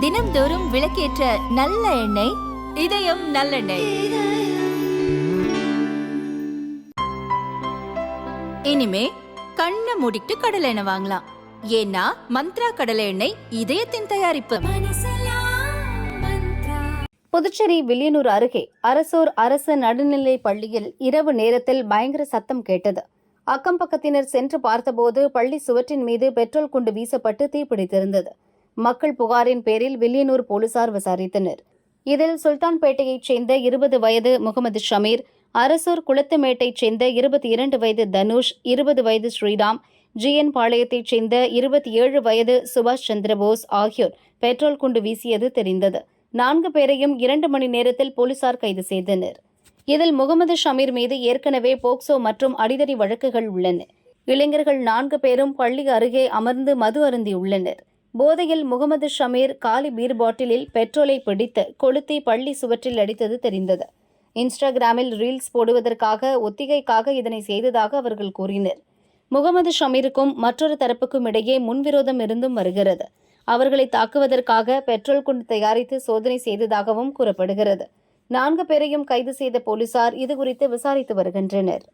தினம்தோறும் விளக்கேற்ற நல்ல எண்ணெய் இதயம் நல்லெண்ணெய். இனிமே கண்ணை மூடிட்டு கடலை எண்ணெய் வாங்கலாம். ஏன்னா மந்த்ரா கடலை எண்ணெய் இதயத்தின் தயாரிப்பு. புதுச்சேரி வில்லியனூர் அருகே அரசூர் அரசு நடுநிலைப் பள்ளியில் இரவு நேரத்தில் பயங்கர சத்தம் கேட்டது. அக்கம் பக்கத்தினர் சென்று பார்த்தபோது பள்ளி சுவற்றின் மீது பெட்ரோல் குண்டு வீசப்பட்டு தீப்பிடித்திருந்தது. மக்கள் புகாரின் பேரில் வில்லியனூர் போலீசார் விசாரித்தனர். இதில் சுல்தான்பேட்டையைச் சேர்ந்த இருபது வயது முகமது ஷமீர் அரசூர் குளத்துமேட்டைச் சேர்ந்த இருபத்தி இரண்டு வயது தனுஷ் இருபது வயது ஸ்ரீராம் ஜிஎன் பாளையத்தைச் சேர்ந்த இருபத்தி ஏழு வயது சுபாஷ் சந்திரபோஸ் ஆகியோர் பெட்ரோல் குண்டு வீசியது தெரிந்தது. நான்கு பேரையும் இரண்டு மணி நேரத்தில் போலீசார் கைது செய்தனர். இதில் முகமது ஷமீர் மீது ஏற்கனவே போக்சோ மற்றும் அடிதடி வழக்குகள் உள்ளன. இளைஞர்கள் நான்கு பேரும் பள்ளி அருகே அமர்ந்து மது அருந்தியுள்ளனர். போதையில் முகமது ஷமீர் காலி பீர் பாட்டிலில் பெட்ரோலை பிடித்து கொளுத்தி பள்ளி சுவற்றில் அடித்தது தெரிந்தது. இன்ஸ்டாகிராமில் ரீல்ஸ் போடுவதற்காக ஒத்திகைக்காக இதனை செய்ததாக அவர்கள் கூறினர். முகமது ஷமீருக்கும் மற்றொரு தரப்புக்கும் இடையே முன்விரோதம் இருந்தும் வருகிறது. அவர்களை தாக்குவதற்காக பெட்ரோல் குண்டு தயாரித்து சோதனை செய்ததாகவும் கூறப்படுகிறது. நான்கு பேரையும் கைது செய்த போலீசார் இதுகுறித்து விசாரித்து வருகின்றனர்.